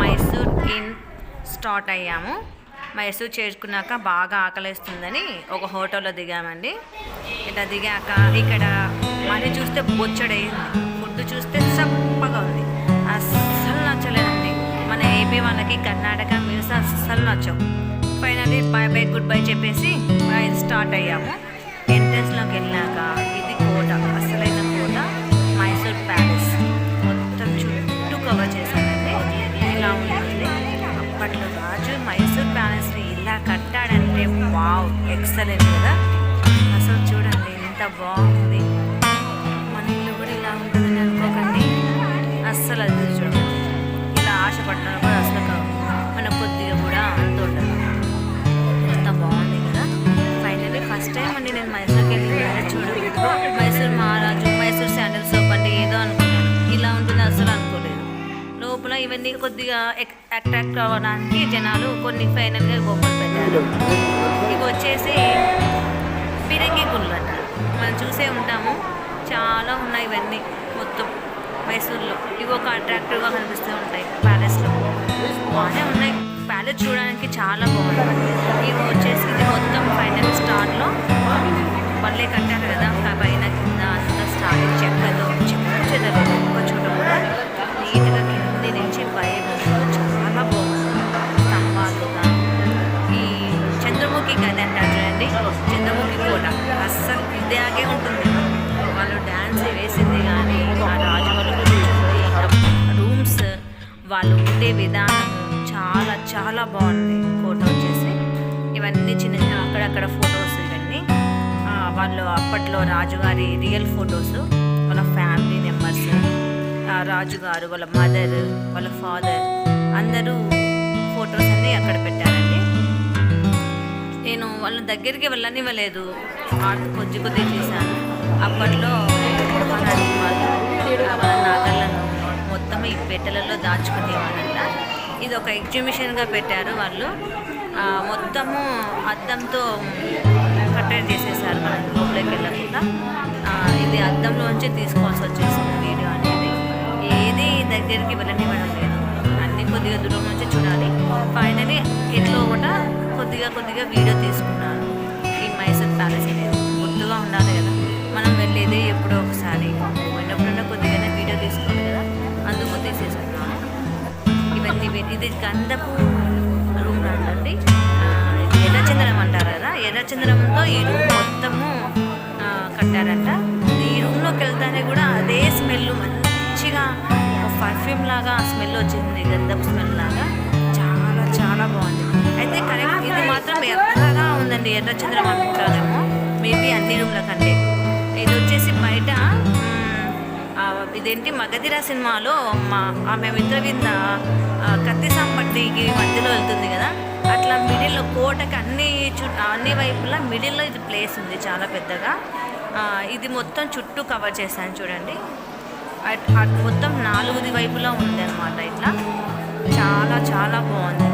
Mysore in start అయ్యాము. మైసూర్ చేరుకున్నాక బాగా ఆకలేస్తుందని ఒక హోటల్లో దిగామండి. ఇట్లా దిగాక ఇక్కడ మనీ చూస్తే బొచ్చడైంది. ఫుడ్ చూస్తే చప్పగా ఉంది. అస్సలు నచ్చలేదండి. మన ఏపీ వాళ్ళకి కర్ణాటక మీల్స్ అస్సలు నచ్చవు. Finally bye bye good bye చెప్పేసి స్టార్ట్ అయ్యాము ఎంట్రన్స్లోకి వెళ్ళాక ఇది ఎంత బాగుంది. మన ఇల్లు కూడా ఇలా ఉంటుందని అనుకోకండి. అస్సలు అది చూడండి ఇలా ఆశపడ్డాను కూడా అసలు కాదు. మన కొద్దిగా కూడా అంత ఉండదు. ఎంత బాగుంది కదా. ఫైనల్లీ ఫస్ట్ టైం అండి నేను మైసూర్కి వెళ్ళి చూడు. మైసూర్ మహారాజు మైసూర్ శాండిల్ సోప్ అంటే ఏదో అనుకున్నాను. ఇలా ఉంటుంది అసలు అనుకోలేదు. లోపల ఇవన్నీ కొద్దిగా అట్రాక్ట్ అవ్వడానికి జనాలు కొన్ని ఫైనల్గా బొమ్మలు పెట్టారు. ఇవి వచ్చేసి మనం చూసే ఉంటాము. చాలా ఉన్నాయి ఇవన్నీ మొత్తం మైసూర్లో. ఇవి ఒక అట్రాక్టివ్గా కనిపిస్తూ ఉంటాయి ప్యాలెస్లో. బాగానే ఉన్నాయి. ప్యాలెస్ చూడడానికి చాలా బాగుంది. ఇవి వచ్చేసి ఇది మొత్తం ఫైనల్ స్టార్లో పల్లె కట్టారు కదా. ఆ పైన కింద అంత స్టార్ చెక్కతో చెక్కు చెదలు ఒక్క చోట కూడా నీట్గా కింది నుంచి పైన చాలా బాగుంది. స్తంభాలుగా ఈ చంద్రముఖి గది అంటారు చూడండి. చంద్రముఖి కోట అస్సలు ఇదేగే ఉంటుంది. వాళ్ళు డ్యాన్స్ వేసింది కానీ ఆ రాజు రూమ్స్ వాళ్ళు ఉండే విధానం చాలా చాలా బాగుంది. కోట వచ్చేసి. ఇవన్నీ చిన్న చిన్న అక్కడక్కడ ఫొటోస్ ఇవన్నీ. వాళ్ళు అప్పట్లో రాజుగారి రియల్ ఫొటోస్ వాళ్ళ ఫ్యామిలీ మెంబర్స్ రాజుగారు వాళ్ళ మదర్ వాళ్ళ ఫాదర్ అందరూ ఫొటోస్ అన్నీ అక్కడ పెట్టారండి. నేను వాళ్ళ దగ్గరికి వెళ్ళనివ్వలేదు. ఆడు కొద్ది కొద్ది చేశాను. అప్పట్లో వాళ్ళు నాగళ్ళను మొత్తం ఈ పెట్టెలలో దాచుకునేవాళ్ళంట. ఇది ఒక ఎగ్జిబిషన్గా పెట్టారు వాళ్ళు. మొత్తము అద్దంతో కట్టడి చేసేసారు మనం లోపలికి వెళ్ళకుండా. ఇది అద్దంలోంచి తీసుకోవాల్సి వచ్చేసింది వీడియో అనేది. ఏది దగ్గరికి వెళ్ళనివ్వడం లేదు. అన్ని కొద్దిగా దూరం నుంచి చూడాలి. ఫైనలీ ఎట్లో కూడా కొద్దిగా కొద్దిగా వీడియో తీసుకున్నాను. ఈ మైసూర్ ప్యాలెస్ అనేది గుర్తుగా ఉండాలి కదా. మనం వెళ్ళేది ఎప్పుడో ఒకసారి. పోయినప్పుడన్నా కొద్దిగానే వీడియో తీసుకోవాలి కదా. అందుకు తీసేసుకున్నాను ఇవన్నీ ఇది గంధపు రూమ్ అండి ఎర్రచంద్రం అంటారు కదా. ఎర్రచంద్రంతో ఈ రూమ్ మొత్తము కట్టారంట. ఈ రూమ్లోకి వెళ్తానే కూడా అదే స్మెల్ మంచిగా పర్ఫ్యూమ్ లాగా స్మెల్ వచ్చింది. గంధపు స్మెల్ లాగా. ఎర్రచంద్రం అనుకుంటానేమో మేబీ అన్ని రూమ్ల కంటే. ఇది వచ్చేసి బయట ఇదేంటి మగధిర సినిమాలో మా ఆమె మిత్రవింద వింద కత్తి సంపత్తికి మధ్యలో వెళ్తుంది కదా. అట్లా మిడిల్లో కోటకి అన్ని చు అన్ని వైపులా మిడిల్లో ఇది ప్లేస్ ఉంది చాలా పెద్దగా. ఇది మొత్తం చుట్టూ కవర్ చేశాను చూడండి. మొత్తం నాలుగుది వైపులా ఉంది అనమాట ఇట్లా. చాలా చాలా బాగుంది.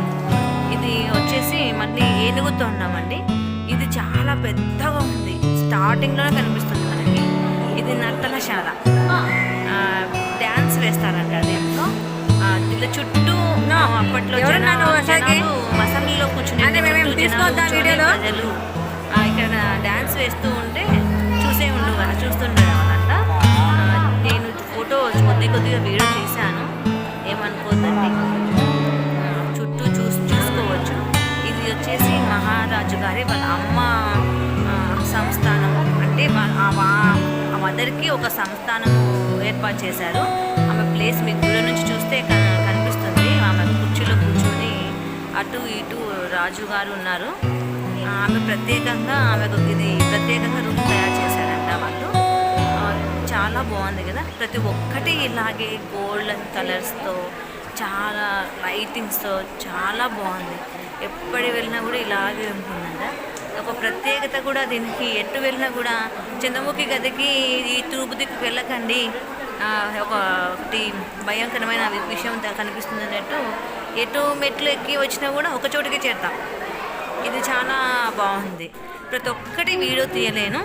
ఇది వచ్చేసి మళ్ళీ ఏనుగుతో ఉన్నామండి. చాలా పెద్దగా ఉంది. స్టార్టింగ్లోనే కనిపిస్తుంది మనకి. ఇది నర్తనశాల. డ్యాన్స్ వేస్తారంట దీంట్లో ఆ, దీంట్లో చుట్టూ అప్పట్లో మసలిలో కూర్చుని? ప్రజలు. ఇక్కడ డ్యాన్స్ వేస్తూ ఉంటే చూసే ఉండు కదా చూస్తుండేవాళ్ళంట. నేను ఫోటో కొద్ది కొద్దిగా వీడియో తీశాను ఏమనుకోద్దండి? మహారాజు గారి వాళ్ళ అమ్మ సంస్థానం అంటే ఆ మదర్కి ఒక సంస్థానం ఏర్పాటు చేశారు. ఆమె ప్లేస్ మీకు దూరం నుంచి చూస్తే కనిపిస్తుంది. ఆమె కుర్చీలో కూర్చొని అటు ఇటు రాజు గారు ఉన్నారు. ఆమె ప్రత్యేకంగా ఆమెకు ఇది ప్రత్యేకంగా రూమ్ తయారు చేశారంట వాళ్ళు. చాలా బాగుంది కదా. ప్రతి ఒక్కటి ఇలాగే గోల్డెన్ కలర్స్తో చాలా లైటింగ్స్తో చాలా బాగుంది. ఎప్పటి వెళ్ళినా కూడా ఇలాగే ఉంటుందంట. ఒక ప్రత్యేకత కూడా దీనికి. ఎటు వెళ్ళినా కూడా చంద్రముఖి గదికి ఈ తూర్పు దిక్కు వెళ్ళకండి. ఒక ఒకటి భయంకరమైన విషయం కనిపిస్తుంది అన్నట్టు. ఎటు మెట్లు ఎక్కి వచ్చినా కూడా ఒక చోటుకి చేరుతాం. ఇది చాలా బాగుంది. ప్రతి ఒక్కటి వీడియో తీయలేను.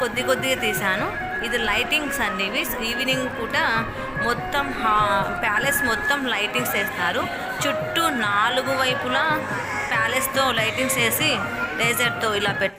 కొద్ది కొద్దిగా తీశాను. ఇది లైటింగ్స్ అనేవి ఈవినింగ్ పూట మొత్తం ప్యాలెస్ మొత్తం లైటింగ్స్ వేస్తారు. చుట్టూ నాలుగు వైపులా ప్యాలెస్తో లైటింగ్స్ వేసి లేజర్తో ఇలా పెట్టారు